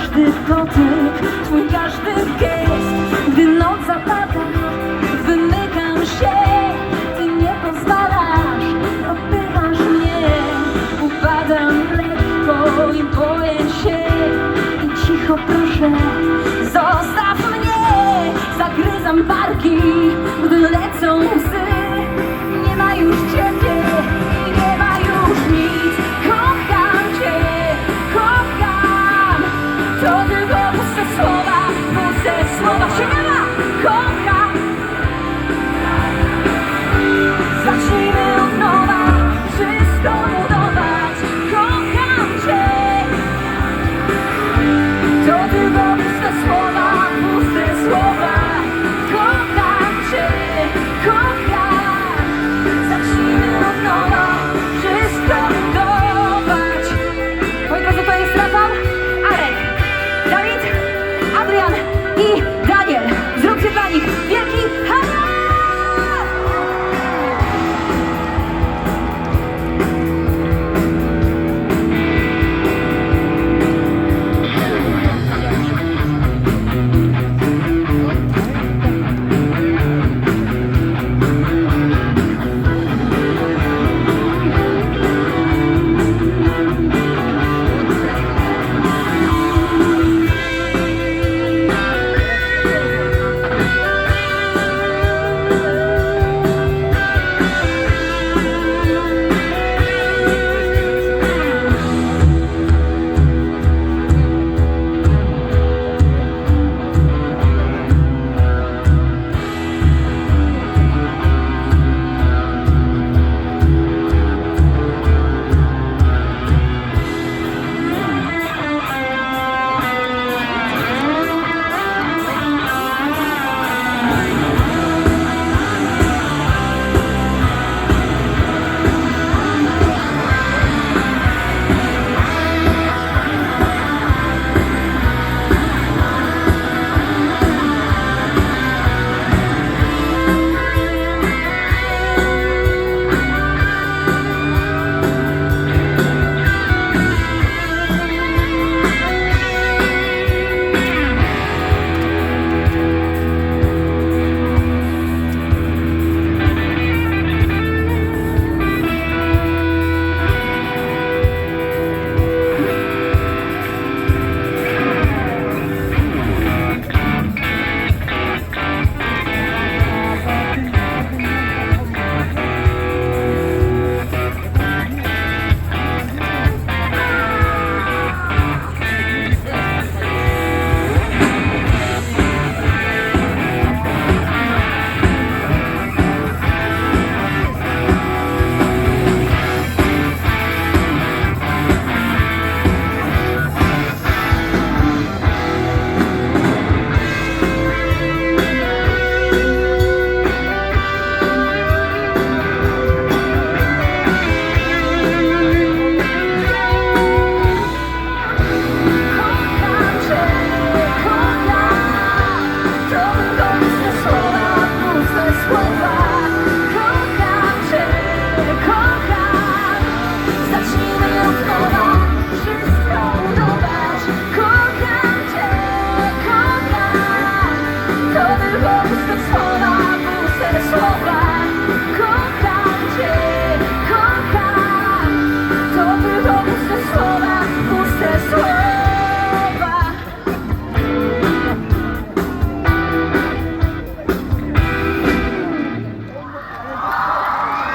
każdy dotyk, twój każdy gest Gdy noc zapada, wymykam się. Ty nie pozwalasz, opychasz mnie. Upadam lekko i boję się. I cicho proszę, zostaw mnie. Zagryzam barki, gdy lecą łzy. Nie ma już ciebie